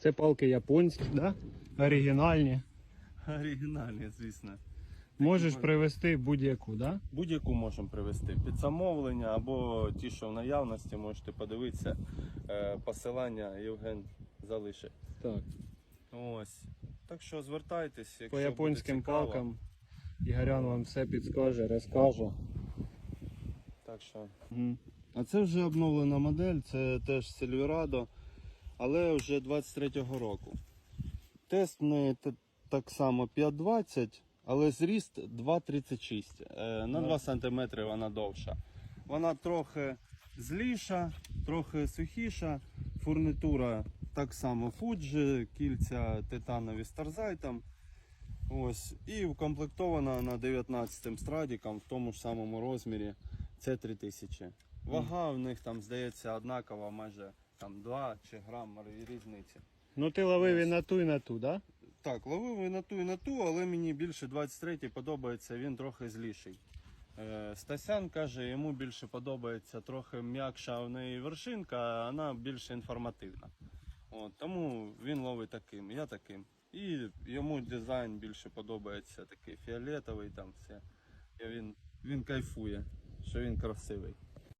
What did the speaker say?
Це палки японські, да? оригінальні. Оригінальні, звісно. Можеш привезти будь-яку, да? Будь-яку можемо привезти під замовлення або ті, що в наявності, можете подивитися. Е, Посилання Євген залишить. Так. Ось. Так що звертайтесь, якщо По японським палкам Ігорян вам все підскаже, розкаже. Так що. А це вже обновлена модель, це теж Silverado, але вже 23-го року. Тест т- так само 5,20, але зріст 2,36. Е, На Ну. 2 см вона довша. Вона трохи зліша, трохи сухіша. Фурнитура так само Fuji, кільця титанові з тарзайтом. Ось. І укомплектована на 19 страдіком в тому ж самому розмірі. Це 3000. Вага в них там здається однакова, майже там 2 чи грам різниці. Ну ти ловив і на ту, і на ту, да? Так, ловив і на ту, і на ту, але мені більше 23 подобається, він трохи зліший. Е, Стасян каже, йому більше подобається трохи м'якша в неї вершинка, а вона більш інформативна. От, тому він ловить таким, я таким. І йому дизайн більше подобається такий фіолетовий, там все. І він, він кайфує, що він красивий.